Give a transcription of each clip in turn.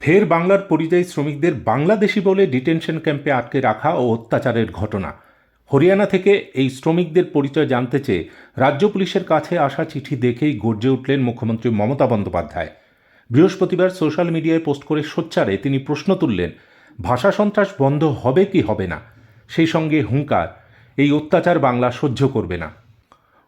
ফের বাংলার পরিযায়ী শ্রমিকদের বাংলাদেশি বলে ডিটেনশন ক্যাম্পে আটকে রাখা ও অত্যাচারের ঘটনা। হরিয়ানা থেকে এই শ্রমিকদের পরিচয় জানতে চেয়ে রাজ্য পুলিশের কাছে আসা চিঠি দেখেই গর্জে উঠলেন মুখ্যমন্ত্রী মমতা বন্দ্যোপাধ্যায়। বৃহস্পতিবার সোশ্যাল মিডিয়ায় পোস্ট করে সোচ্চারে তিনি প্রশ্ন তুললেন, ভাষা সন্ত্রাস বন্ধ হবে কি হবে না? সেই সঙ্গে হুঙ্কার, এই অত্যাচার বাংলা সহ্য করবে না।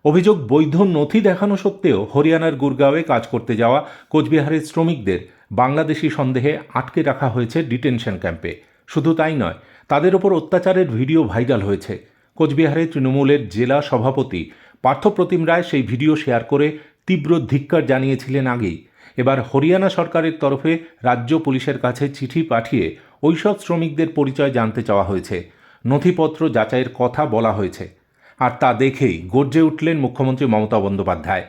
অভিযোগ বৈধ নথি দেখানো সত্ত্বেও হরিয়ানার গুরগাঁওয়ে কাজ করতে যাওয়া কোচবিহারের শ্রমিকদের বাংলাদেশি সন্দেহে আটকে রাখা হয়েছে ডিটেনশন ক্যাম্পে। শুধু তাই নয়, তাদের ওপর অত্যাচারের ভিডিও ভাইরাল হয়েছে। কোচবিহারে তৃণমূলের জেলা সভাপতি পার্থপ্রতিম রায় সেই ভিডিও শেয়ার করে তীব্র ধিক্কার জানিয়েছিলেন আগেই। এবার হরিয়ানা সরকারের তরফে রাজ্য পুলিশের কাছে চিঠি পাঠিয়ে ওইসব শ্রমিকদের পরিচয় জানতে চাওয়া হয়েছে। নথিপত্র যাচাইয়ের কথা বলা হয়েছে। আর তা দেখেই গর্জে উঠলেন মুখ্যমন্ত্রী মমতা বন্দ্যোপাধ্যায়।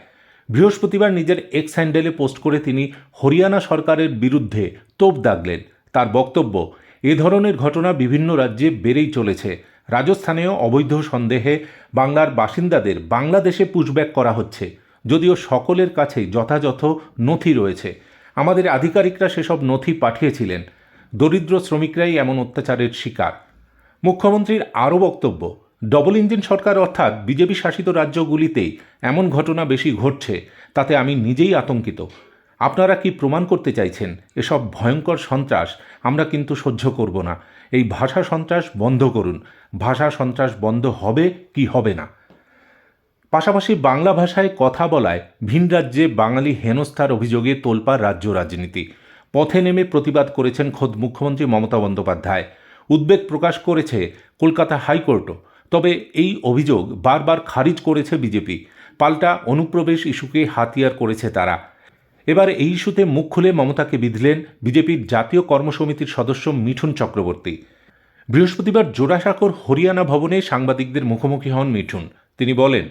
বৃহস্পতিবার নিজের এক্স হ্যান্ডেলে পোস্ট করে তিনি হরিয়ানা সরকারের বিরুদ্ধে তোপ দাগলেন। তার বক্তব্য, এ ধরনের ঘটনা বিভিন্ন রাজ্যে বেড়েই চলেছে। রাজস্থানেও অবৈধ সন্দেহে বাংলার বাসিন্দাদের বাংলাদেশে পুশব্যাক করা হচ্ছে। যদিও সকলের কাছেই যথাযথ নথি রয়েছে। আমাদের আধিকারিকরা সেসব নথি পাঠিয়েছিলেন। দরিদ্র শ্রমিকরাই এমন অত্যাচারের শিকার। মুখ্যমন্ত্রীর আরও বক্তব্য ডবল ইঞ্জিন সরকার অর্থাৎ বিজেপি শাসিত রাজ্যগুলিতেই এমন ঘটনা বেশি ঘটছে, তাতে আমি নিজেই আতঙ্কিত। আপনারা কি প্রমাণ করতে চাইছেন? এসব ভয়ঙ্কর সন্ত্রাস আমরা কিন্তু সহ্য করব না। এই ভাষা সন্ত্রাস বন্ধ করুন। ভাষা সন্ত্রাস বন্ধ হবে কি হবে না? পাশাপাশি বাংলা ভাষায় কথা বলায় ভিন রাজ্যে বাঙালি হেনস্থার অভিযোগে তোলপাড় রাজ্য রাজনীতি। পথে নেমে প্রতিবাদ করেছেন খোদ মুখ্যমন্ত্রী মমতা বন্দ্যোপাধ্যায়। উদ্বেগ প্রকাশ করেছে কলকাতা হাইকোর্টও। তবে এই অভিযোগ বারবার খারিজ করেছে বিজেপি। পাল্টা অনুপ্রবেশ ইস্যুকে হাতিয়ার করেছে তারা। এবার এই ইস্যুতে মুখ খুলে মমতাকে বিধলেন বিজেপির জাতীয় কর্মসমিতির সদস্য মিঠুন চক্রবর্তী। বৃহস্পতিবার জোড়াসাঁকর হরিয়ানা ভবনে সাংবাদিকদের মুখোমুখি হন মিঠুন। তিনি বলেন,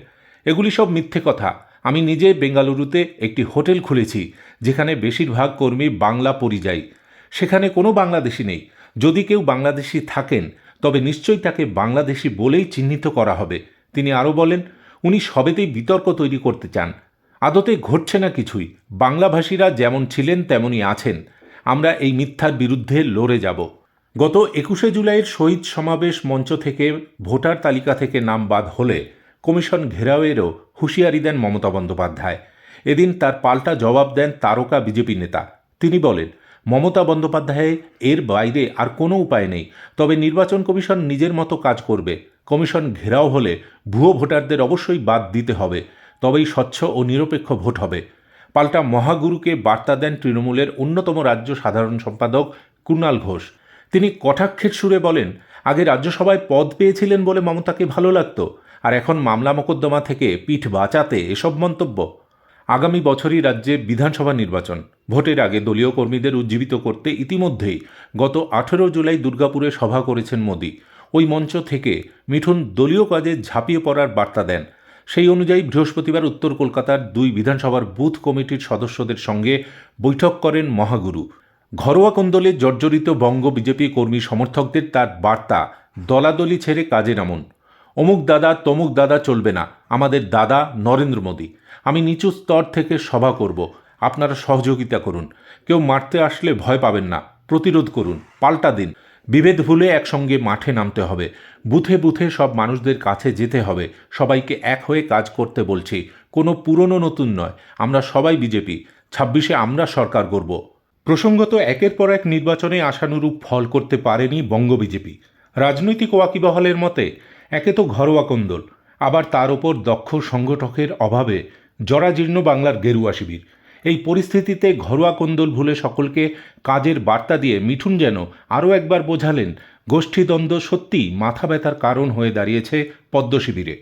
এগুলি সব মিথ্যে কথা। আমি নিজে বেঙ্গালুরুতে একটি হোটেল খুলেছি, যেখানে বেশিরভাগ কর্মী বাংলা পরিযায়ী। সেখানে কোনো বাংলাদেশি নেই। যদি কেউ বাংলাদেশি থাকেন তবে নিশ্চয়ই তাকে বাংলাদেশি বলেই চিহ্নিত করা হবে। তিনি আরও বলেন, উনি সবেতেই বিতর্ক তৈরি করতে চান। আদতে ঘটছে না কিছুই। বাংলাভাষীরা যেমন ছিলেন, তেমনই আছেন। আমরা এই মিথ্যার বিরুদ্ধে লড়ে যাব। গত একুশে জুলাইয়ের শহীদ সমাবেশ মঞ্চ থেকে ভোটার তালিকা থেকে নাম বাদ হলে কমিশন ঘেরাওয়েরও হুঁশিয়ারি দেন মমতা বন্দ্যোপাধ্যায়। এদিন তার পাল্টা জবাব দেন তারকা বিজেপি নেতা। তিনি বলেন মমতা বন্দ্যোপাধ্যায় এর বাইরে আর কোনো উপায় নেই। তবে নির্বাচন কমিশন নিজের মতো কাজ করবে। কমিশন ঘেরাও হলে ভুয়ো ভোটারদের অবশ্যই বাদ দিতে হবে। তবেই স্বচ্ছ ও নিরপেক্ষ ভোট হবে। পাল্টা মহাগুরুকে বার্তা দেন তৃণমূলের অন্যতম রাজ্য সাধারণ সম্পাদক কুণাল ঘোষ। তিনি কটাক্ষের সুরে বলেন, আগে রাজ্যসভায় পদ পেয়েছিলেন বলে মমতাকে ভালো লাগতো। আর এখন মামলা মোকদ্দমা থেকে পিঠ বাঁচাতে এসব মন্তব্য আগামী বছরই রাজ্যে বিধানসভা নির্বাচন। ভোটের আগে দলীয় কর্মীদের উজ্জীবিত করতে ইতিমধ্যেই গত আঠেরো জুলাই দুর্গাপুরে সভা করেছেন মোদী। ওই মঞ্চ থেকে মিঠুন দলীয় কাজে ঝাঁপিয়ে পড়ার বার্তা দেন। সেই অনুযায়ী বৃহস্পতিবার উত্তর কলকাতার দুই বিধানসভার বুথ কমিটির সদস্যদের সঙ্গে বৈঠক করেন মহাগুরু। ঘরোয়া কোন্দলে জর্জরিত বঙ্গ বিজেপি কর্মী সমর্থকদের তার বার্তা, দলাদলি ছেড়ে কাজে নামুন। অমুক দাদা, তমুক দাদা চলবে না। আমাদের দাদা নরেন্দ্র মোদী। আমি নিচু স্তর থেকে সভা করব। আপনারা সহযোগিতা করুন। কেউ মারতে আসলে ভয় পাবেন না। প্রতিরোধ করুন। পাল্টা দিন। বিভেদ ভুলে একসঙ্গে মাঠে নামতে হবে। বুথে বুথে সব মানুষদের কাছে যেতে হবে। সবাইকে এক হয়ে কাজ করতে বলছি। কোনো পুরনো নতুন নয়। আমরা সবাই বিজেপি। ছাব্বিশে আমরা সরকার গড়ব। প্রসঙ্গত একের পর এক নির্বাচনে আশানুরূপ ফল করতে পারেনি বঙ্গ বিজেপি। রাজনৈতিক ওয়াকিবহলের মতে, একে তো ঘরোয়া কোন্দল। আবার তার ওপর দক্ষ সংগঠকের অভাবে জরাজীর্ণ বাংলার গেরুয়া শিবির। এই পরিস্থিতিতে ঘরোয়া কোন্দল ভুলে সকলকে কাজের বার্তা দিয়ে মিঠুন যেন আরও একবার বোঝালেন, গোষ্ঠীদ্বন্দ্ব সত্যিই মাথা ব্যথার কারণ হয়ে দাঁড়িয়েছে পদ্ম শিবিরে।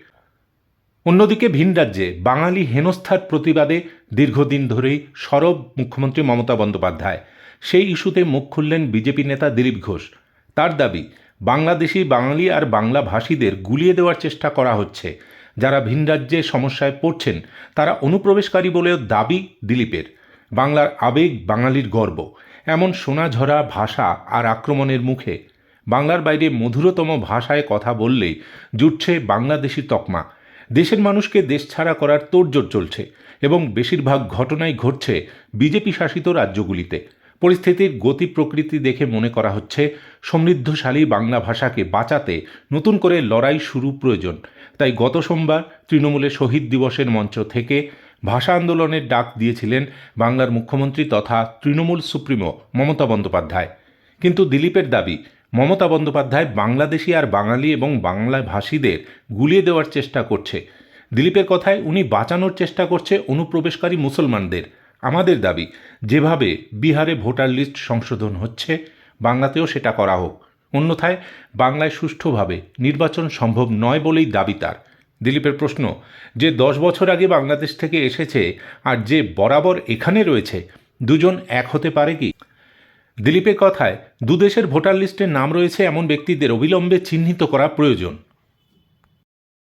অন্যদিকে ভিন রাজ্যে বাঙালি হেনস্থার প্রতিবাদে দীর্ঘদিন ধরেই সরব মুখ্যমন্ত্রী মমতা বন্দ্যোপাধ্যায়। সেই ইস্যুতে মুখ খুললেন বিজেপি নেতা দিলীপ ঘোষ। তার দাবি, বাংলাদেশি বাঙালি আর বাংলা ভাষীদের গুলিয়ে দেওয়ার চেষ্টা করা হচ্ছে। যারা ভিন রাজ্যে সমস্যায় পড়ছেন, তারা অনুপ্রবেশকারী বলেও দাবি দিলীপের। বাংলার আবেগ বাঙালির গর্ব। এমন সোনাঝরা ভাষা আর আক্রমণের মুখে। বাংলার বাইরে মধুরতম ভাষায় কথা বললেই জুটছে বাংলাদেশি তকমা। দেশের মানুষকে দেশছাড়া করার তোড়জোড় চলছে এবং বেশিরভাগ ঘটনাই ঘটছে বিজেপি শাসিত রাজ্যগুলিতে। পরিস্থিতির গতি প্রকৃতি দেখে মনে করা হচ্ছে, সমৃদ্ধশালী বাংলা ভাষাকে বাঁচাতে নতুন করে লড়াই শুরু প্রয়োজন। তাই গত সোমবার তৃণমূলের শহীদ দিবসের মঞ্চ থেকে ভাষা আন্দোলনের ডাক দিয়েছিলেন বাংলার মুখ্যমন্ত্রী তথা তৃণমূল সুপ্রিমো মমতা বন্দ্যোপাধ্যায়। কিন্তু দিলীপের দাবি, মমতা বন্দ্যোপাধ্যায় বাংলাদেশি আর বাঙালি এবং বাংলা ভাষীদের গুলিয়ে দেওয়ার চেষ্টা করছে। দিলীপের কথায় উনি বাঁচানোর চেষ্টা করছে অনুপ্রবেশকারী মুসলমানদের। আমাদের দাবি, যেভাবে বিহারে ভোটার লিস্ট সংশোধন হচ্ছে, বাংলাতেও সেটা করা হোক। অন্যথায় বাংলায় সুষ্ঠুভাবে নির্বাচন সম্ভব নয় বলেই দাবি তার। দিলীপের প্রশ্ন, যে দশ বছর আগে বাংলাদেশ থেকে এসেছে আর যে বরাবর এখানে রয়েছে, দুজন এক হতে পারে কি? দিলীপের কথায়, দুদেশের ভোটার লিস্টে নাম রয়েছে এমন ব্যক্তিদের অবিলম্বে চিহ্নিত করা প্রয়োজন।